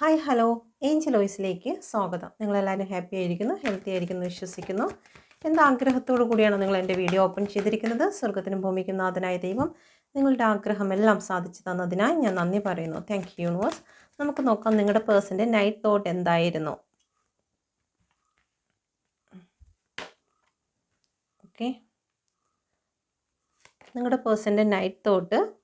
Hi hello Angel വോയിസിലേക്ക് സ്വാഗതം. നിങ്ങളെല്ലാവരും happy ആയിരിക്കുന്നു ഹെൽത്തി ആയിരിക്കുന്നു വിശ്വസിക്കുന്നു. എന്ത് ആഗ്രഹത്തോടു കൂടിയാണ് നിങ്ങൾ എന്റെ വീഡിയോ ഓപ്പൺ ചെയ്തിരിക്കുന്നത്. സ്വർഗത്തിനും ഭൂമിക്കും നാഥനായ ദൈവം നിങ്ങളുടെ ആഗ്രഹമെല്ലാം സാധിച്ചു തന്നതിനായി ഞാൻ നന്ദി പറയുന്നു. താങ്ക് യു യൂണിവേഴ്സ് നമുക്ക് നോക്കാം നിങ്ങളുടെ പേഴ്സന്റെ നൈറ്റ് തോട്ട് എന്തായിരുന്നു? ഓക്കെ നിങ്ങളുടെ പേഴ്സന്റെ നൈറ്റ് തോട്ട്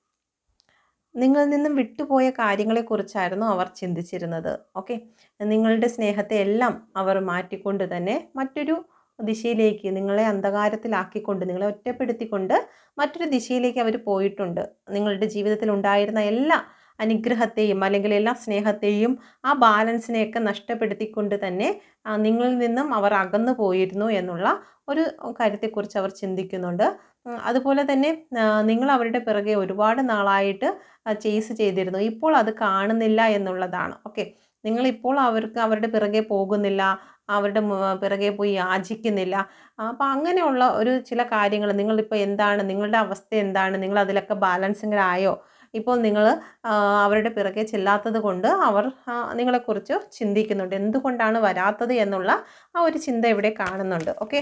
നിങ്ങളിൽ നിന്നും വിട്ടുപോയ കാര്യങ്ങളെക്കുറിച്ചായിരുന്നു അവർ ചിന്തിച്ചിരുന്നത്. ഓക്കെ നിങ്ങളുടെ സ്നേഹത്തെ എല്ലാം അവർ മാറ്റിക്കൊണ്ട് തന്നെ മറ്റൊരു ദിശയിലേക്ക് നിങ്ങളെ അന്ധകാരത്തിലാക്കിക്കൊണ്ട് നിങ്ങളെ ഒറ്റപ്പെടുത്തിക്കൊണ്ട് മറ്റൊരു ദിശയിലേക്ക് അവർ പോയിട്ടുണ്ട്. നിങ്ങളുടെ ജീവിതത്തിൽ ഉണ്ടായിരുന്ന എല്ലാ അനുഗ്രഹത്തെയും അല്ലെങ്കിൽ എല്ലാ സ്നേഹത്തെയും ആ ബാലൻസിനെയൊക്കെ നഷ്ടപ്പെടുത്തിക്കൊണ്ട് തന്നെ നിങ്ങളിൽ നിന്നും അവർ അകന്നു പോയിരുന്നു എന്നുള്ള ഒരു കാര്യത്തെക്കുറിച്ച് അവർ ചിന്തിക്കുന്നുണ്ട്. അതുപോലെ തന്നെ നിങ്ങൾ അവരുടെ പിറകെ ഒരുപാട് നാളായിട്ട് ചേസ് ചെയ്തിരുന്നു. ഇപ്പോൾ അത് കാണുന്നില്ല എന്നുള്ളതാണ്. ഓക്കെ. നിങ്ങളിപ്പോൾ അവർക്ക് അവരുടെ പിറകെ പോകുന്നില്ല അവരുടെ പിറകെ പോയി യാചിക്കുന്നില്ല. അപ്പോൾ അങ്ങനെയുള്ള ഒരു ചില കാര്യങ്ങൾ നിങ്ങളിപ്പോൾ എന്താണ് നിങ്ങളുടെ അവസ്ഥ എന്താണ് നിങ്ങൾ അതിലൊക്കെ ബാലൻസിങ്ങിലായോ ഇപ്പോൾ നിങ്ങൾ അവരുടെ പിറകെ ചെല്ലാത്തത് കൊണ്ട് അവർ നിങ്ങളെക്കുറിച്ച് ചിന്തിക്കുന്നുണ്ട്. എന്തുകൊണ്ടാണ് വരാത്തത് എന്നുള്ള ആ ഒരു ചിന്ത ഇവിടെ കാണുന്നുണ്ട്. ഓക്കെ?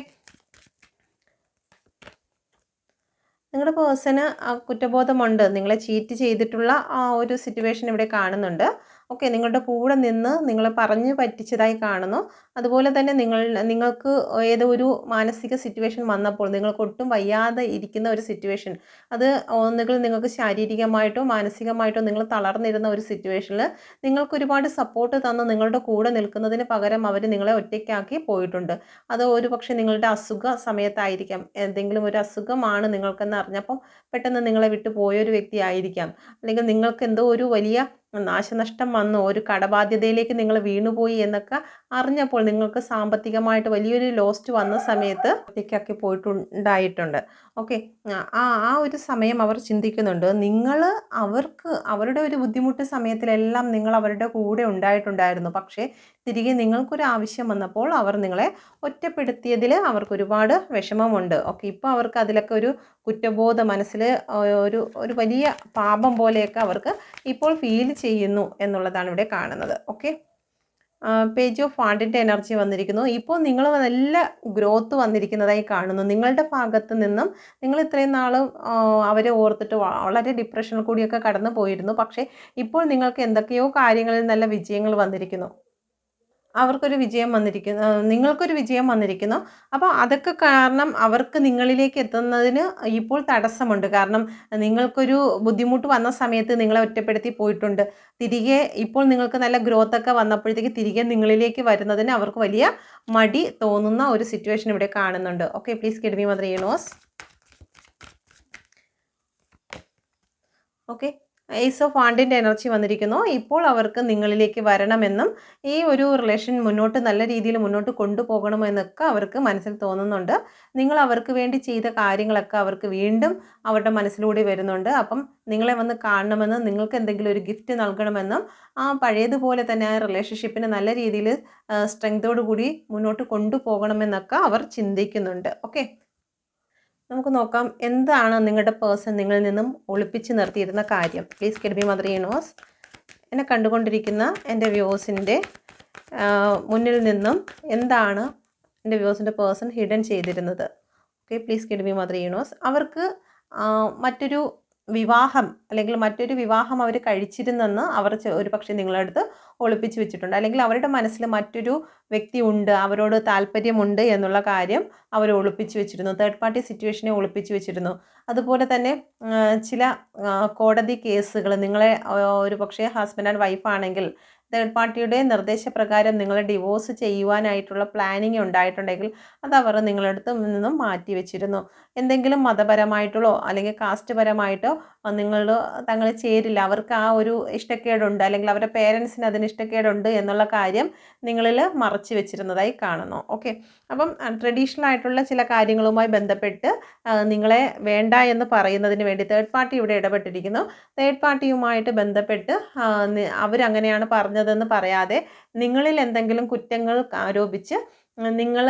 നിങ്ങളുടെ പേഴ്സന് കുറ്റബോധമുണ്ട്. നിങ്ങളെ ചീറ്റ് ചെയ്തിട്ടുള്ള ആ ഒരു സിറ്റുവേഷൻ ഇവിടെ കാണുന്നുണ്ട്. ഓക്കെ നിങ്ങളുടെ കൂടെ നിന്ന് നിങ്ങൾ പറഞ്ഞു പറ്റിച്ചതായി കാണുന്നു. അതുപോലെ തന്നെ നിങ്ങൾ നിങ്ങൾക്ക് ഏതോ ഒരു മാനസിക സിറ്റുവേഷൻ വന്നപ്പോൾ നിങ്ങൾക്ക് ഒട്ടും വയ്യാതെ ഇരിക്കുന്ന ഒരു സിറ്റുവേഷൻ അത് ഒന്നുകിൽ നിങ്ങൾക്ക് ശാരീരികമായിട്ടോ മാനസികമായിട്ടോ നിങ്ങൾ തളർന്നിരുന്ന ഒരു സിറ്റുവേഷനിൽ നിങ്ങൾക്ക് ഒരുപാട് സപ്പോർട്ട് തന്ന് നിങ്ങളുടെ കൂടെ നിൽക്കുന്നതിന് പകരം അവർ നിങ്ങളെ ഒറ്റയ്ക്കാക്കി പോയിട്ടുണ്ട്. അത് ഒരു പക്ഷേ നിങ്ങളുടെ അസുഖ സമയത്തായിരിക്കാം. എന്തെങ്കിലും ഒരു അസുഖമാണ് നിങ്ങൾക്കെന്ന് അറിഞ്ഞപ്പം പെട്ടെന്ന് നിങ്ങളെ വിട്ടു പോയൊരു വ്യക്തി ആയിരിക്കാം. അല്ലെങ്കിൽ നിങ്ങൾക്ക് എന്തോ ഒരു വലിയ നാശനഷ്ടം വന്നു ഒരു കടബാധ്യതയിലേക്ക് നിങ്ങൾ വീണുപോയി എന്നൊക്കെ അറിഞ്ഞപ്പോൾ നിങ്ങൾക്ക് സാമ്പത്തികമായിട്ട് വലിയൊരു ലോസ്റ്റ് വന്ന സമയത്ത് ഒറ്റയ്ക്കാക്കി പോയിട്ടുണ്ടായിട്ടുണ്ട്. ഓക്കെ ആ ആ ഒരു സമയം അവർ ചിന്തിക്കുന്നുണ്ട്. നിങ്ങൾ അവർക്ക് അവരുടെ ഒരു ബുദ്ധിമുട്ട് സമയത്തിലെല്ലാം നിങ്ങൾ അവരുടെ കൂടെ ഉണ്ടായിട്ടുണ്ടായിരുന്നു. പക്ഷേ തിരികെ നിങ്ങൾക്കൊരു ആവശ്യം വന്നപ്പോൾ അവർ നിങ്ങളെ ഒറ്റപ്പെടുത്തിയതിൽ അവർക്ക് ഒരുപാട് വിഷമമുണ്ട്. ഓക്കെ ഇപ്പോൾ അവർക്ക് അതിലൊക്കെ ഒരു കുറ്റബോധ മനസ്സിൽ ഒരു ഒരു വലിയ പാപം പോലെയൊക്കെ അവർക്ക് ഇപ്പോൾ ഫീൽ ചെയ്യുന്നു എന്നുള്ളതാണ് ഇവിടെ കാണുന്നത്. ഓക്കെ പേജ് ഓഫ് ഫാണ്ടിന്റെ എനർജി വന്നിരിക്കുന്നു. ഇപ്പോൾ നിങ്ങൾ നല്ല ഗ്രോത്ത് വന്നിരിക്കുന്നതായി കാണുന്നു. നിങ്ങളുടെ ഭാഗത്ത് നിന്നും നിങ്ങൾ ഇത്രയും നാൾ അവരെ ഓർത്തിട്ട് വളരെ ഡിപ്രഷനിൽ കൂടിയൊക്കെ കടന്നു പോയിരുന്നു പക്ഷേ ഇപ്പോൾ നിങ്ങൾക്ക് എന്തൊക്കെയോ കാര്യങ്ങളിൽ നല്ല വിജയങ്ങൾ വന്നിരിക്കുന്നു. അവർക്കൊരു വിജയം വന്നിരിക്കുന്നു നിങ്ങൾക്കൊരു വിജയം വന്നിരിക്കുന്നു. അപ്പോൾ അതൊക്കെ കാരണം അവർക്ക് നിങ്ങളിലേക്ക് എത്തുന്നതിന് ഇപ്പോൾ തടസ്സമുണ്ട്. കാരണം നിങ്ങൾക്കൊരു ബുദ്ധിമുട്ട് വന്ന സമയത്ത് നിങ്ങളെ ഒറ്റപ്പെടുത്തി പോയിട്ടുണ്ട്. തിരികെ ഇപ്പോൾ നിങ്ങൾക്ക് നല്ല ഗ്രോത്ത് ഒക്കെ വന്നപ്പോഴത്തേക്ക് തിരികെ നിങ്ങളിലേക്ക് വരുന്നതിന് അവർക്ക് വലിയ മടി തോന്നുന്ന ഒരു സിറ്റുവേഷൻ ഇവിടെ കാണുന്നുണ്ട്. Okay please guide me mother universe okay ace of ആണ്ടിന്റെ energy വന്നിരിക്കുന്നു. ഇപ്പോൾ അവർക്ക് നിങ്ങളിലേക്ക് വരണമെന്നും ഈ ഒരു റിലേഷൻ മുന്നോട്ട് നല്ല രീതിയിൽ മുന്നോട്ട് കൊണ്ടുപോകണമെന്നൊക്കെ അവർക്ക് മനസ്സിൽ തോന്നുന്നുണ്ട്. നിങ്ങൾ അവർക്ക് വേണ്ടി ചെയ്ത കാര്യങ്ങളൊക്കെ അവർക്ക് വീണ്ടും അവരുടെ മനസ്സിലൂടെ വരുന്നുണ്ട്. അപ്പം നിങ്ങളെ വന്ന് കാണണമെന്നും നിങ്ങൾക്ക് എന്തെങ്കിലും ഒരു ഗിഫ്റ്റ് നൽകണമെന്നും ആ പഴയതുപോലെ തന്നെ ആ റിലേഷൻഷിപ്പിനെ നല്ല രീതിയിൽ സ്ട്രെങ്തോടു കൂടി മുന്നോട്ട് കൊണ്ടുപോകണമെന്നൊക്കെ അവർ ചിന്തിക്കുന്നുണ്ട്. ഓക്കെ നമുക്ക് നോക്കാം എന്താണ് നിങ്ങളുടെ പേഴ്സൺ നിങ്ങളിൽ നിന്നും ഒളിപ്പിച്ച് നിർത്തിയിരുന്ന കാര്യം. Please guide me mother universe എന്നെ കണ്ടുകൊണ്ടിരിക്കുന്ന എന്റെ വ്യൂസിന്റെ മുന്നിൽ നിന്നും എന്താണ് എന്റെ വ്യൂസിന്റെ പേഴ്സൺ ഹിഡൻ ചെയ്തിരുന്നത്. Okay please guide me mother universe അവർക്ക് മറ്റൊരു വിവാഹം അല്ലെങ്കിൽ മറ്റൊരു വിവാഹം അവർ കഴിച്ചിരുന്നെന്ന് അവർ ഒരു പക്ഷേ നിങ്ങളടുത്ത് ഒളിപ്പിച്ച് വെച്ചിട്ടുണ്ട്. അല്ലെങ്കിൽ അവരുടെ മനസ്സിൽ മറ്റൊരു വ്യക്തി ഉണ്ട് അവരോട് താല്പര്യമുണ്ട് എന്നുള്ള കാര്യം അവർ ഒളിപ്പിച്ച് വെച്ചിരുന്നു. തേർഡ് പാർട്ടി സിറ്റുവേഷനെ ഒളിപ്പിച്ച് വെച്ചിരുന്നു. അതുപോലെ തന്നെ ചില കോടതി കേസുകൾ നിങ്ങളെ ഒരു പക്ഷേ ഹസ്ബൻഡ് ആൻഡ് വൈഫാണെങ്കിൽ തേർഡ് പാർട്ടിയുടെ നിർദ്ദേശപ്രകാരം നിങ്ങൾ ഡിവോഴ്സ് ചെയ്യുവാനായിട്ടുള്ള പ്ലാനിങ് ഉണ്ടായിട്ടുണ്ടെങ്കിൽ അത് അവർ നിങ്ങളടുത്ത് നിന്നും മാറ്റി വെച്ചിരുന്നു. എന്തെങ്കിലും മതപരമായിട്ടുള്ളോ അല്ലെങ്കിൽ കാസ്റ്റ് പരമായിട്ടോ നിങ്ങൾ തങ്ങൾ ചേരില്ല. അവർക്ക് ആ ഒരു ഇഷ്ടക്കേടുണ്ട് അല്ലെങ്കിൽ അവരുടെ പേരൻസിന് അതിന് ഇഷ്ടക്കേടുണ്ട് എന്നുള്ള കാര്യം നിങ്ങളിൽ മറച്ചു വെച്ചിരുന്നതായി കാണുന്നു. ഓക്കെ. അപ്പം ട്രഡീഷണൽ ആയിട്ടുള്ള ചില കാര്യങ്ങളുമായി ബന്ധപ്പെട്ട് നിങ്ങളെ വേണ്ട എന്ന് പറയുന്നതിന് വേണ്ടി തേർഡ് പാർട്ടി ഇവിടെ ഇടപെട്ടിരിക്കുന്നു. തേർഡ് പാർട്ടിയുമായിട്ട് ബന്ധപ്പെട്ട് അവരങ്ങനെയാണ് പറഞ്ഞതെന്ന് പറയാതെ നിങ്ങളിൽ എന്തെങ്കിലും കുറ്റങ്ങൾ ആരോപിച്ച് നിങ്ങൾ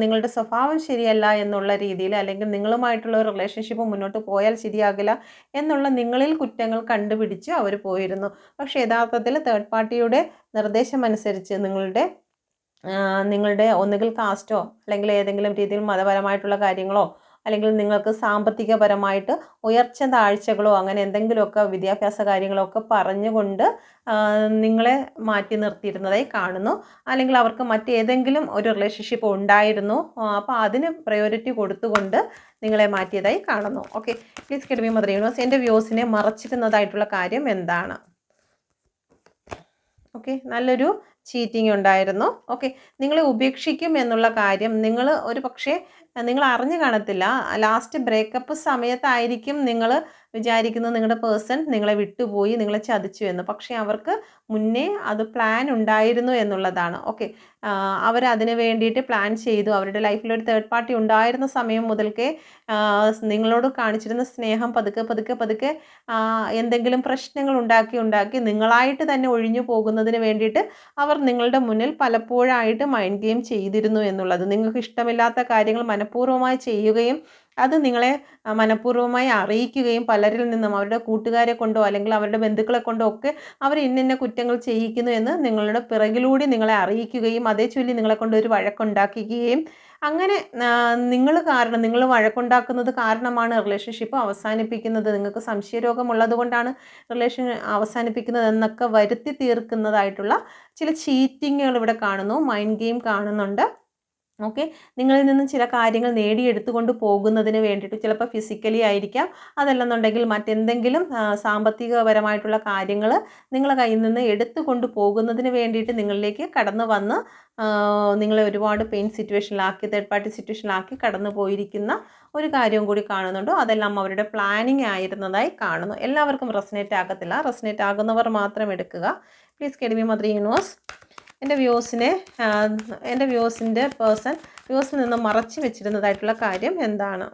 നിങ്ങളുടെ സ്വഭാവം ശരിയല്ല എന്നുള്ള രീതിയിൽ അല്ലെങ്കിൽ നിങ്ങളുമായിട്ടുള്ള ഒരു റിലേഷൻഷിപ്പ് മുന്നോട്ട് പോയാൽ ശരിയാകില്ല എന്നുള്ള നിങ്ങളിൽ കുറ്റങ്ങൾ കണ്ടുപിടിച്ച് അവർ പോയിരുന്നു. പക്ഷേ യഥാർത്ഥത്തിൽ തേർഡ് പാർട്ടിയുടെ നിർദ്ദേശം അനുസരിച്ച് നിങ്ങളുടെ നിങ്ങളുടെ ഒന്നുകിൽ കാസ്റ്റോ അല്ലെങ്കിൽ ഏതെങ്കിലും രീതിയിൽ മതപരമായിട്ടുള്ള കാര്യങ്ങളോ അല്ലെങ്കിൽ നിങ്ങൾക്ക് സാമ്പത്തികപരമായിട്ട് ഉയർച്ച താഴ്ചകളോ അങ്ങനെ എന്തെങ്കിലുമൊക്കെ വിദ്യാഭ്യാസ കാര്യങ്ങളോ ഒക്കെ പറഞ്ഞുകൊണ്ട് നിങ്ങളെ മാറ്റി നിർത്തിയിരുന്നതായി കാണുന്നു. അല്ലെങ്കിൽ അവർക്ക് മറ്റേതെങ്കിലും ഒരു റിലേഷൻഷിപ്പ് ഉണ്ടായിരുന്നു അപ്പോൾ അതിന് പ്രയോറിറ്റി കൊടുത്തുകൊണ്ട് നിങ്ങളെ മാറ്റിയതായി കാണുന്നു. Okay please guide me mother universe എന്റെ വ്യൂസിനെ മറച്ചിരുന്നതായിട്ടുള്ള കാര്യം എന്താണ്? ഓക്കെ നല്ലൊരു ചീറ്റിംഗ് ഉണ്ടായിരുന്നു. ഓക്കെ നിങ്ങളെ ഉപേക്ഷിക്കും എന്നുള്ള കാര്യം നിങ്ങൾ ഒരു പക്ഷേ നിങ്ങൾ അറിഞ്ഞു കാണത്തില്ല. ലാസ്റ്റ് ബ്രേക്കപ്പ് സമയത്തായിരിക്കും നിങ്ങൾ വിചാരിക്കുന്നത് നിങ്ങളുടെ പേഴ്സൺ നിങ്ങളെ വിട്ടുപോയി നിങ്ങളെ ചതിച്ചു എന്ന്. പക്ഷേ അവർക്ക് മുന്നേ അത് പ്ലാൻ ഉണ്ടായിരുന്നു എന്നുള്ളതാണ്. ഓക്കെ അവർ വേണ്ടിയിട്ട് പ്ലാൻ ചെയ്തു. അവരുടെ ലൈഫിൽ ഒരു തേർഡ് പാർട്ടി ഉണ്ടായിരുന്ന സമയം മുതൽക്കേ നിങ്ങളോട് കാണിച്ചിരുന്ന സ്നേഹം പതുക്കെ പതുക്കെ പതുക്കെ എന്തെങ്കിലും പ്രശ്നങ്ങൾ ഉണ്ടാക്കി ഉണ്ടാക്കി നിങ്ങളായിട്ട് തന്നെ ഒഴിഞ്ഞു പോകുന്നതിന് വേണ്ടിയിട്ട് അവർ നിങ്ങളുടെ മുന്നിൽ പലപ്പോഴായിട്ട് മൈൻഡ് ഗെയിം ചെയ്തിരുന്നു എന്നുള്ളത്. നിങ്ങൾക്ക് ഇഷ്ടമില്ലാത്ത കാര്യങ്ങൾ മനഃപൂർവമായി ചെയ്യുകയും അത് നിങ്ങളെ മനഃപൂർവമായി അറിയിക്കുകയും പലരിൽ നിന്നും അവരുടെ കൂട്ടുകാരെ കൊണ്ടോ അല്ലെങ്കിൽ അവരുടെ ബന്ധുക്കളെ കൊണ്ടോ ഒക്കെ അവർ ഇന്നിന്ന കുറ്റങ്ങൾ ചെയ്യിക്കുന്നു എന്ന് നിങ്ങളുടെ പിറകിലൂടെ നിങ്ങളെ അറിയിക്കുകയും അതേ ചൊല്ലി നിങ്ങളെ കൊണ്ട് ഒരു വഴക്കുണ്ടാക്കുകയും. അങ്ങനെ നിങ്ങൾ കാരണം നിങ്ങൾ വഴക്കുണ്ടാക്കുന്നത് കാരണമാണ് റിലേഷൻഷിപ്പ് അവസാനിപ്പിക്കുന്നത്. നിങ്ങൾക്ക് സംശയരോഗമുള്ളത് കൊണ്ടാണ് റിലേഷൻ അവസാനിപ്പിക്കുന്നത് എന്നൊക്കെ വരുത്തി തീർക്കുന്നതായിട്ടുള്ള ചില ചീറ്റിങ്ങുകൾ ഇവിടെ കാണുന്നു. മൈൻഡ് ഗെയിം കാണുന്നുണ്ട്. ഓക്കെ? നിങ്ങളിൽ നിന്നും ചില കാര്യങ്ങൾ നേടിയെടുത്തുകൊണ്ട് പോകുന്നതിന് വേണ്ടിയിട്ട് ചിലപ്പോൾ ഫിസിക്കലി ആയിരിക്കാം. അതല്ലെന്നുണ്ടെങ്കിൽ മറ്റെന്തെങ്കിലും സാമ്പത്തികപരമായിട്ടുള്ള കാര്യങ്ങൾ നിങ്ങളെ കയ്യിൽ നിന്ന് എടുത്തുകൊണ്ട് പോകുന്നതിന് വേണ്ടിയിട്ട് നിങ്ങളിലേക്ക് കടന്നു വന്ന് നിങ്ങളെ ഒരുപാട് പെയിൻ സിറ്റുവേഷനിലാക്കി തേർഡ് പാർട്ടി സിറ്റുവേഷനിലാക്കി കടന്നു പോയിരിക്കുന്ന ഒരു കാര്യവും കൂടി കാണുന്നുണ്ട്. അതെല്ലാം അവരുടെ പ്ലാനിങ് ആയിരുന്നതായി കാണുന്നു. എല്ലാവർക്കും റെസനേറ്റ് ആകത്തില്ല. റെസനേറ്റ് ആകുന്നവർ മാത്രം എടുക്കുക. പ്ലീസ് കെഡിമി മദർ യൂണിവേഴ്സ് എന്റെ വ്യൂസിനെ എന്റെ വ്യൂസിന്റെ പേഴ്സൺ വ്യൂസിൽ നിന്ന് മറച്ചു വെച്ചിരുന്നതായിട്ടുള്ള കാര്യം എന്താണ്?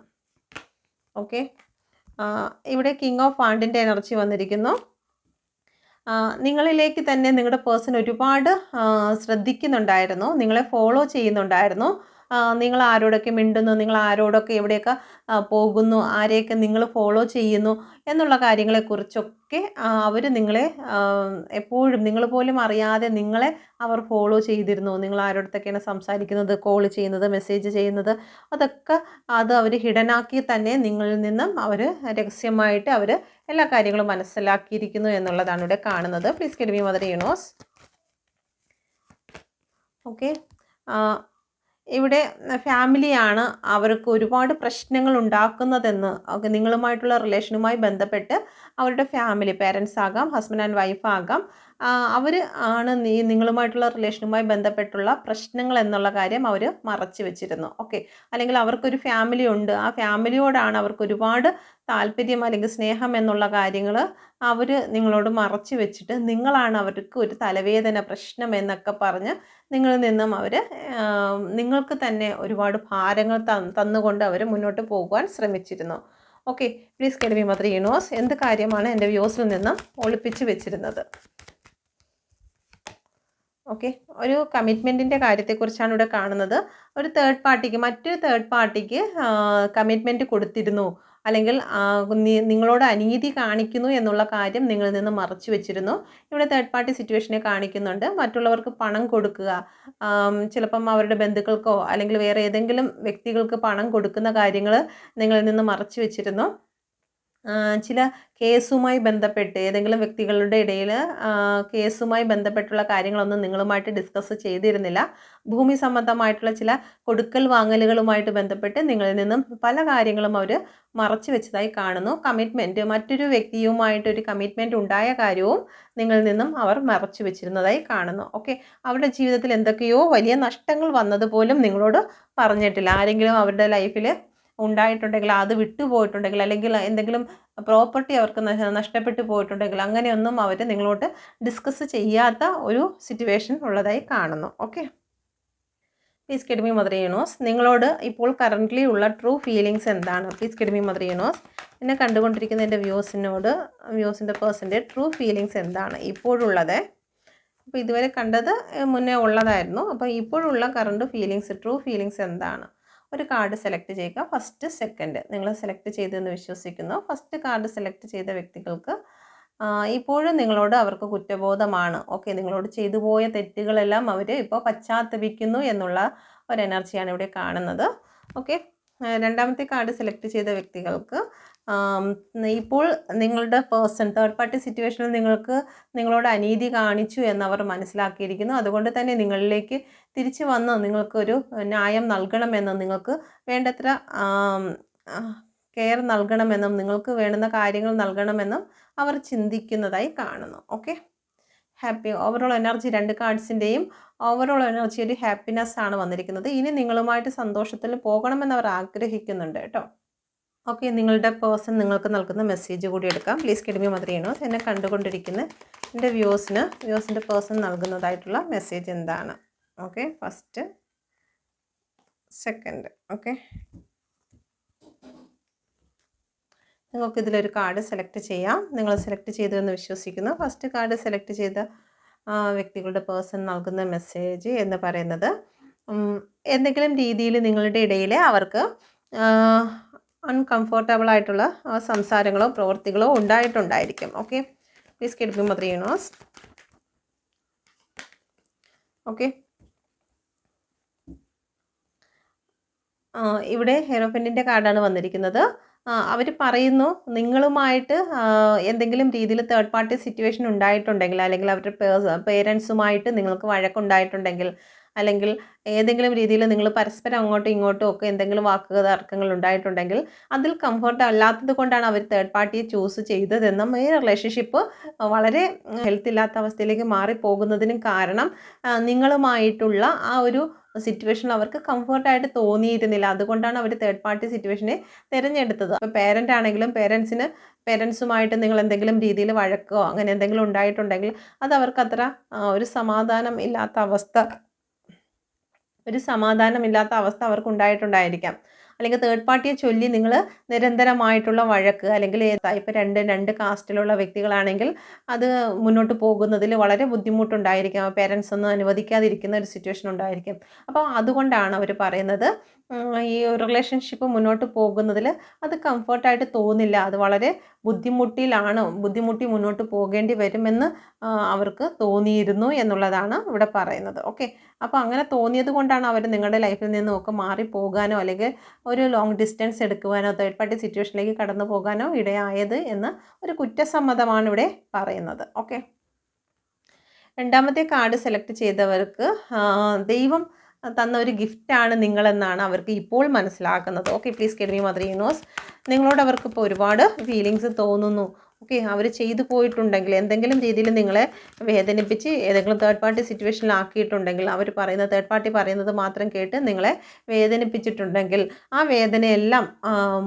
ഓക്കെ. ഇവിടെ കിങ് ഓഫ് ആണ്ടിന്റെ എനർജി വന്നിരിക്കുന്നു. നിങ്ങളിലേക്ക് തന്നെ നിങ്ങളുടെ പേഴ്സൺ ഒരുപാട് ശ്രദ്ധിക്കുന്നുണ്ടായിരുന്നു നിങ്ങളെ ഫോളോ ചെയ്യുന്നുണ്ടായിരുന്നു. നിങ്ങൾ ആരോടൊക്കെ മിണ്ടുന്നു നിങ്ങൾ ആരോടൊക്കെ എവിടെയൊക്കെ പോകുന്നു ആരെയൊക്കെ നിങ്ങൾ ഫോളോ ചെയ്യുന്നു എന്നുള്ള കാര്യങ്ങളെക്കുറിച്ചൊക്കെ അവർ നിങ്ങളെ എപ്പോഴും നിങ്ങൾ പോലും അറിയാതെ നിങ്ങളെ അവർ ഫോളോ ചെയ്തിരുന്നു. നിങ്ങൾ ആരോടത്തൊക്കെയാണ് സംസാരിക്കുന്നത് കോൾ ചെയ്യുന്നത് മെസ്സേജ് ചെയ്യുന്നത് അതൊക്കെ അത് അവർ ഹിഡനാക്കി തന്നെ നിങ്ങളിൽ നിന്നും അവർ രഹസ്യമായിട്ട് അവർ എല്ലാ കാര്യങ്ങളും മനസ്സിലാക്കിയിരിക്കുന്നു എന്നുള്ളതാണ് ഇവിടെ കാണുന്നത്. Please guide me mother universe okay ഇവിടെ ഫാമിലിയാണ് അവർക്ക് ഒരുപാട് പ്രശ്നങ്ങൾ ഉണ്ടാക്കുന്നതെന്ന് നിങ്ങളുമായിട്ടുള്ള റിലേഷനുമായി ബന്ധപ്പെട്ട് അവരുടെ ഫാമിലി പേരൻസ് ആകാം ഹസ്ബൻഡ് ആൻഡ് വൈഫ് ആകാം. അവർ ആണ് നീ നിങ്ങളുമായിട്ടുള്ള റിലേഷനുമായി ബന്ധപ്പെട്ടുള്ള പ്രശ്നങ്ങൾ എന്നുള്ള കാര്യം അവർ മറച്ചു വെച്ചിരുന്നു. ഓക്കെ അല്ലെങ്കിൽ അവർക്കൊരു ഫാമിലി ഉണ്ട്. ആ ഫാമിലിയോടാണ് അവർക്ക് ഒരുപാട് താല്പര്യം അല്ലെങ്കിൽ സ്നേഹം എന്നുള്ള കാര്യങ്ങൾ അവർ നിങ്ങളോട് മറച്ചു വെച്ചിട്ട് നിങ്ങളാണ് അവർക്ക് ഒരു തലവേദന പ്രശ്നം എന്നൊക്കെ പറഞ്ഞ് നിങ്ങളിൽ നിന്നും അവർ നിങ്ങൾക്ക് തന്നെ ഒരുപാട് ഭാരങ്ങൾ തന്നുകൊണ്ട് അവർ മുന്നോട്ട് പോകുവാൻ ശ്രമിച്ചിരുന്നു. Okay please guide me mother universe എന്ത് കാര്യമാണ് എന്റെ വ്യൂസിൽ നിന്നും ഒളിപ്പിച്ച് വെച്ചിരുന്നത്? ഓക്കെ ഒരു കമ്മിറ്റ്മെന്റിന്റെ കാര്യത്തെക്കുറിച്ചാണ് ഇവിടെ കാണുന്നത്. ഒരു തേർഡ് പാർട്ടിക്ക് മറ്റൊരു തേർഡ് പാർട്ടിക്ക് കമ്മിറ്റ്മെന്റ് കൊടുത്തിരുന്നു. അല്ലെങ്കിൽ നിങ്ങളോട് അനീതി കാണിക്കുന്നു എന്നുള്ള കാര്യം നിങ്ങളിൽ നിന്ന് മറച്ചു വെച്ചിരുന്നു. ഇവിടെ തേർഡ് പാർട്ടി സിറ്റുവേഷനെ കാണിക്കുന്നുണ്ട്. മറ്റുള്ളവർക്ക് പണം കൊടുക്കുക ചിലപ്പം അവരുടെ ബന്ധുക്കൾക്കോ അല്ലെങ്കിൽ വേറെ ഏതെങ്കിലും വ്യക്തികൾക്ക് പണം കൊടുക്കുന്ന കാര്യങ്ങൾ നിങ്ങളിൽ നിന്ന് മറച്ചു വെച്ചിരുന്നു. ചില കേസുമായി ബന്ധപ്പെട്ട് ഏതെങ്കിലും വ്യക്തികളുടെ ഇടയിൽ കേസുമായി ബന്ധപ്പെട്ടുള്ള കാര്യങ്ങളൊന്നും നിങ്ങളുമായിട്ട് ഡിസ്കസ് ചെയ്തിരുന്നില്ല. ഭൂമി സംബന്ധമായിട്ടുള്ള ചില കൊടുക്കൽ വാങ്ങലുകളുമായിട്ട് ബന്ധപ്പെട്ട് നിങ്ങളിൽ നിന്നും പല കാര്യങ്ങളും അവർ മറച്ചു വെച്ചതായി കാണുന്നു. കമ്മിറ്റ്മെന്റ് മറ്റൊരു വ്യക്തിയുമായിട്ട് ഒരു കമ്മിറ്റ്മെന്റ് ഉണ്ടായ കാര്യവും നിങ്ങളിൽ നിന്നും അവർ മറച്ചു വെച്ചിരുന്നതായി കാണുന്നു. ഓക്കെ അവരുടെ ജീവിതത്തിൽ എന്തൊക്കെയോ വലിയ നഷ്ടങ്ങൾ വന്നതുപോലും നിങ്ങളോട് പറഞ്ഞിട്ടില്ല. ആരെങ്കിലും അവരുടെ ലൈഫിൽ ഉണ്ടായിട്ടുണ്ടെങ്കിൽ അത് വിട്ടുപോയിട്ടുണ്ടെങ്കിൽ അല്ലെങ്കിൽ എന്തെങ്കിലും പ്രോപ്പർട്ടി അവർക്ക് നഷ്ടപ്പെട്ടു പോയിട്ടുണ്ടെങ്കിൽ അങ്ങനെയൊന്നും അവർ നിങ്ങളോട്ട് ഡിസ്കസ് ചെയ്യാത്ത ഒരു സിറ്റുവേഷൻ ഉള്ളതായി കാണുന്നു. Okay please guide me mother universe നിങ്ങളോട് ഇപ്പോൾ കറന്റ്ലി ഉള്ള ട്രൂ ഫീലിങ്സ് എന്താണ്? Please guide me mother universe എന്നെ കണ്ടുകൊണ്ടിരിക്കുന്ന എന്റെ വ്യൂസിനോട് വ്യൂസിന്റെ പേഴ്സന്റെ ട്രൂ ഫീലിങ്സ് എന്താണ്? ഇപ്പോഴുള്ളത് അപ്പോൾ ഇതുവരെ കണ്ടത് മുന്നേ ഉള്ളതായിരുന്നു. അപ്പോൾ ഇപ്പോഴുള്ള കറണ്ട് ഫീലിങ്സ് ട്രൂ ഫീലിങ്സ് എന്താണ്? ഒരു കാർഡ് സെലക്ട് ചെയ്യുക. ഫസ്റ്റ് സെക്കൻഡ് നിങ്ങൾ സെലക്ട് ചെയ്തെന്ന് വിശ്വസിക്കുന്നു. ഫസ്റ്റ് കാർഡ് സെലക്ട് ചെയ്ത വ്യക്തികൾക്ക് ഇപ്പോഴും നിങ്ങളോട് അവർക്ക് കുറ്റബോധമാണ്. ഓക്കെ നിങ്ങളോട് ചെയ്തു പോയ തെറ്റുകളെല്ലാം അവർ ഇപ്പോൾ പശ്ചാത്തപിക്കുന്നു എന്നുള്ള ഒരു എനർജിയാണ് ഇവിടെ കാണുന്നത്. ഓക്കെ രണ്ടാമത്തെ കാർഡ് സെലക്ട് ചെയ്ത വ്യക്തികൾക്ക് ഇപ്പോൾ നിങ്ങളുടെ പേഴ്സൺ തേർഡ് പാർട്ടി സിറ്റുവേഷനിൽ നിങ്ങൾക്ക് നിങ്ങളോട് അനീതി കാണിച്ചു എന്നവർ മനസ്സിലാക്കിയിരിക്കുന്നു. അതുകൊണ്ട് തന്നെ നിങ്ങളിലേക്ക് തിരിച്ചു വന്ന് നിങ്ങൾക്കൊരു ന്യായം നൽകണമെന്നും നിങ്ങൾക്ക് വേണ്ടത്ര കെയർ നൽകണമെന്നും നിങ്ങൾക്ക് വേണ്ടുന്ന കാര്യങ്ങൾ നൽകണമെന്നും അവർ ചിന്തിക്കുന്നതായി കാണുന്നു. ഓക്കെ ഹാപ്പി ഓവറോൾ എനർജി രണ്ട് കാർഡ്സിന്റെയും ഓവറോൾ എനർജി ഒരു ഹാപ്പിനെസ് ആണ് വന്നിരിക്കുന്നത്. ഇനി നിങ്ങളുമായിട്ട് സന്തോഷത്തിൽ പോകണമെന്ന് അവർ ആഗ്രഹിക്കുന്നുണ്ട് കേട്ടോ. ഓക്കെ നിങ്ങളുടെ പേഴ്സൺ നിങ്ങൾക്ക് നൽകുന്ന മെസ്സേജ് കൂടി എടുക്കാം. പ്ലീസ് കിടമി മദ്രീണോ എന്നെ കണ്ടുകൊണ്ടിരിക്കുന്ന എന്റെ വ്യൂസിന് വ്യൂസിന്റെ പേഴ്സൺ നൽകുന്നതായിട്ടുള്ള മെസ്സേജ് എന്താണ്? Okay first second okay. നിങ്ങൾക്ക് ഇതിലൊരു കാർഡ് സെലക്ട് ചെയ്യാം. നിങ്ങൾ സെലക്ട് ചെയ്തു എന്ന് വിശ്വസിക്കുന്നു. ഫസ്റ്റ് കാർഡ് സെലക്ട് ചെയ്ത വ്യക്തികളുടെ പേഴ്സൺ നൽകുന്ന മെസ്സേജ് എന്ന് പറയുന്നത് എന്തെങ്കിലും രീതിയിൽ നിങ്ങളുടെ ഇടയിൽ അവർക്ക് അൺകംഫർട്ടബിൾ ആയിട്ടുള്ള സംസാരങ്ങളോ പ്രവൃത്തികളോ ഉണ്ടായിട്ടുണ്ടായിരിക്കും. Okay please guide me mother universe okay ഇവിടെ ഹെറോഫിന്റെ കാർഡാണ് വന്നിരിക്കുന്നത്. അവർ പറയുന്നു നിങ്ങളുമായിട്ട് എന്തെങ്കിലും രീതിയിൽ തേർഡ് പാർട്ടി സിറ്റുവേഷൻ ഉണ്ടായിട്ടുണ്ടെങ്കിൽ അല്ലെങ്കിൽ അവരുടെ പേഴ്സ് പേരൻസുമായിട്ട് നിങ്ങൾക്ക് വഴക്കുണ്ടായിട്ടുണ്ടെങ്കിൽ അല്ലെങ്കിൽ ഏതെങ്കിലും രീതിയിൽ നിങ്ങൾ പരസ്പരം അങ്ങോട്ടും ഇങ്ങോട്ടും ഒക്കെ എന്തെങ്കിലും വാക്കുകൾ തർക്കങ്ങൾ ഉണ്ടായിട്ടുണ്ടെങ്കിൽ അതിൽ കംഫർട്ട് അല്ലാത്തത് കൊണ്ടാണ് അവർ തേർഡ് പാർട്ടിയെ ചൂസ് ചെയ്തതെന്നും ഈ റിലേഷൻഷിപ്പ് വളരെ ഹെൽത്ത് ഇല്ലാത്ത അവസ്ഥയിലേക്ക് മാറിപ്പോകുന്നതിനും കാരണം നിങ്ങളുമായിട്ടുള്ള ആ ഒരു സിറ്റുവേഷൻ അവർക്ക് കംഫർട്ടായിട്ട് തോന്നിയിരുന്നില്ല. അതുകൊണ്ടാണ് അവർ തേർഡ് പാർട്ടി സിറ്റുവേഷനെ തിരഞ്ഞെടുത്തത്. അപ്പോൾ പേരന്റ് ആണെങ്കിലും പേരൻസിന് പേരൻസുമായിട്ട് നിങ്ങൾ എന്തെങ്കിലും രീതിയിൽ വഴക്കോ അങ്ങനെ എന്തെങ്കിലും ഉണ്ടായിട്ടുണ്ടെങ്കിൽ അത് അവർക്ക് അത്ര ഒരു സമാധാനം ഇല്ലാത്ത അവസ്ഥ ഒരു സമാധാനമില്ലാത്ത അവസ്ഥ അവർക്ക് ഉണ്ടായിട്ടുണ്ടായിരിക്കാം അല്ലെങ്കിൽ തേർഡ് പാർട്ടിയെ ചൊല്ലി നിങ്ങൾ നിരന്തരമായിട്ടുള്ള വഴക്ക് അല്ലെങ്കിൽ ഇപ്പോൾ രണ്ട് രണ്ട് കാസ്റ്റിലുള്ള വ്യക്തികളാണെങ്കിൽ അത് മുന്നോട്ട് പോകുന്നതിൽ വളരെ ബുദ്ധിമുട്ടുണ്ടായിരിക്കും. പേരൻസ് ഒന്നും അനുവദിക്കാതിരിക്കുന്ന ഒരു സിറ്റുവേഷൻ ഉണ്ടായിരിക്കും. അപ്പോൾ അതുകൊണ്ടാണ് അവർ പറയുന്നത് ഈ റിലേഷൻഷിപ്പ് മുന്നോട്ട് പോകുന്നതിൽ അത് കംഫർട്ടായിട്ട് തോന്നില്ല. അത് വളരെ ബുദ്ധിമുട്ടിലാണ് ബുദ്ധിമുട്ടി മുന്നോട്ട് പോകേണ്ടി വരുമെന്ന് അവർക്ക് തോന്നിയിരുന്നു എന്നുള്ളതാണ് ഇവിടെ പറയുന്നത്. ഓക്കെ അപ്പോൾ അങ്ങനെ തോന്നിയത് കൊണ്ടാണ് അവർ നിങ്ങളുടെ ലൈഫിൽ നിന്നും ഒക്കെ മാറി പോകാനോ അല്ലെങ്കിൽ ഒരു ലോങ് ഡിസ്റ്റൻസ് എടുക്കുവാനോ തേർഡ് പാർട്ടി സിറ്റുവേഷനിലേക്ക് കടന്നു പോകാനോ ഇടയായത് എന്ന് ഒരു കുറ്റസമ്മതമാണ് ഇവിടെ പറയുന്നത്. ഓക്കെ രണ്ടാമത്തെ കാർഡ് സെലക്ട് ചെയ്തവർക്ക് ദൈവം തന്ന ഒരു ഗിഫ്റ്റാണ് നിങ്ങളെന്നാണ് അവർക്ക് ഇപ്പോൾ മനസ്സിലാക്കുന്നത്. Okay please guide me mother universe നിങ്ങളോട് അവർക്ക് ഇപ്പോൾ ഒരുപാട് ഫീലിങ്സ് തോന്നുന്നു. ഓക്കെ അവർ ചെയ്തു പോയിട്ടുണ്ടെങ്കിൽ എന്തെങ്കിലും രീതിയിൽ നിങ്ങളെ വേദനിപ്പിച്ച് ഏതെങ്കിലും തേർഡ് പാർട്ടി സിറ്റുവേഷനിലാക്കിയിട്ടുണ്ടെങ്കിൽ അവർ പറയുന്ന തേർഡ് പാർട്ടി പറയുന്നത് മാത്രം കേട്ട് നിങ്ങളെ വേദനിപ്പിച്ചിട്ടുണ്ടെങ്കിൽ ആ വേദനയെല്ലാം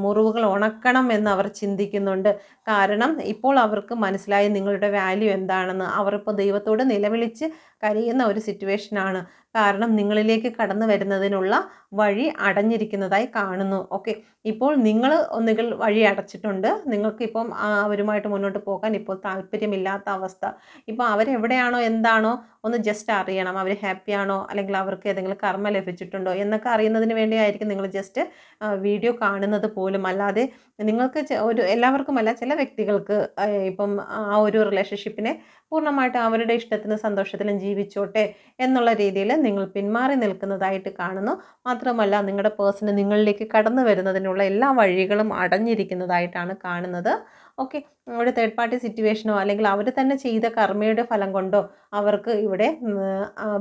മുറിവുകൾ ഉണക്കണം എന്ന് അവർ ചിന്തിക്കുന്നുണ്ട്. കാരണം ഇപ്പോൾ അവർക്ക് മനസ്സിലായി നിങ്ങളുടെ വാല്യൂ എന്താണെന്ന്. അവരിപ്പോൾ ദൈവത്തോട് നിലവിളിച്ച് കരയുന്ന ഒരു സിറ്റുവേഷനാണ് കാരണം നിങ്ങളിലേക്ക് കടന്നു വരുന്നതിനുള്ള വഴി അടഞ്ഞിരിക്കുന്നതായി കാണുന്നു. ഓക്കെ ഇപ്പോൾ നിങ്ങൾ ഒന്നുകിൽ വഴി അടച്ചിട്ടുണ്ട്. നിങ്ങൾക്കിപ്പം അവരുമായിട്ട് മുന്നോട്ട് പോകാൻ ഇപ്പോൾ താല്പര്യമില്ലാത്ത അവസ്ഥ. ഇപ്പോൾ അവരെവിടെയാണോ എന്താണോ ഒന്ന് ജസ്റ്റ് അറിയണം. അവർ ഹാപ്പിയാണോ അല്ലെങ്കിൽ അവർക്ക് ഏതെങ്കിലും കർമ്മ ലഭിച്ചിട്ടുണ്ടോ എന്നൊക്കെ അറിയുന്നതിന് വേണ്ടിയായിരിക്കും നിങ്ങൾ ജസ്റ്റ് വീഡിയോ കാണുന്നത് പോലും. അല്ലാതെ നിങ്ങൾക്ക് ഒരു എല്ലാവർക്കുമല്ല ചില വ്യക്തികൾക്ക് ഇപ്പം ആ ഒരു റിലേഷൻഷിപ്പിനെ പൂർണമായിട്ട് അവരുടെ ഇഷ്ടത്തിനും സന്തോഷത്തിലും ജീവിച്ചോട്ടെ എന്നുള്ള രീതിയിൽ നിങ്ങൾ പിന്മാറി നിൽക്കുന്നതായിട്ട് കാണുന്നു. മാത്രമല്ല നിങ്ങളുടെ പേഴ്സണ് നിങ്ങളിലേക്ക് കടന്നു വരുന്നതിനുള്ള എല്ലാ വഴികളും അടഞ്ഞിരിക്കുന്നതായിട്ടാണ് കാണുന്നത്. ഓക്കെ ഇവിടെ തേർഡ് പാർട്ടി സിറ്റുവേഷനോ അല്ലെങ്കിൽ അവർ തന്നെ ചെയ്ത കർമ്മയുടെ ഫലം കൊണ്ടോ അവർക്ക് ഇവിടെ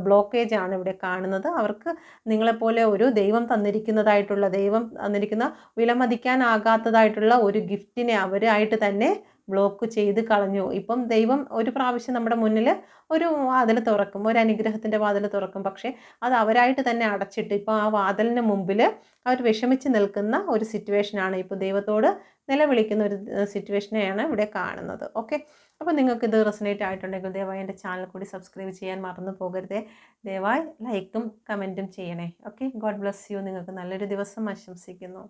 ബ്ലോക്കേജ് ആണ് ഇവിടെ കാണുന്നത്. അവർക്ക് നിങ്ങളെപ്പോലെ ഒരു ദൈവം തന്നിരിക്കുന്നതായിട്ടുള്ള ദൈവം തന്നിരിക്കുന്ന വിലമതിക്കാനാകാത്തതായിട്ടുള്ള ഒരു ഗിഫ്റ്റിനെ അവരായിട്ട് തന്നെ ബ്ലോക്ക് ചെയ്ത് കളഞ്ഞു. ഇപ്പം ദൈവം ഒരു പ്രാവശ്യം നമ്മുടെ മുന്നിൽ ഒരു വാതിൽ തുറക്കും ഒരു അനുഗ്രഹത്തിന്റെ വാതിൽ തുറക്കും. പക്ഷേ അത് അവരായിട്ട് തന്നെ അടച്ചിട്ട് ഇപ്പോൾ ആ വാതിലിന് മുമ്പിൽ അവർ വിഷമിച്ച് നിൽക്കുന്ന ഒരു സിറ്റുവേഷനാണ് ഇപ്പോൾ ദൈവത്തോട് നിലവിളിക്കുന്ന ഒരു സിറ്റുവേഷനെയാണ് ഇവിടെ കാണുന്നത്. ഓക്കെ അപ്പോൾ നിങ്ങൾക്ക് ഇത് റെസനേറ്റ് ആയിട്ടുണ്ടെങ്കിൽ ദയവായി എന്റെ ചാനൽ കൂടി സബ്സ്ക്രൈബ് ചെയ്യാൻ മറന്നു പോകരുതേ. ദയവായി ലൈക്കും കമന്റും ചെയ്യണേ. ഓക്കെ ഗോഡ് ബ്ലസ് യു നിങ്ങൾക്ക് നല്ലൊരു ദിവസം ആശംസിക്കുന്നു.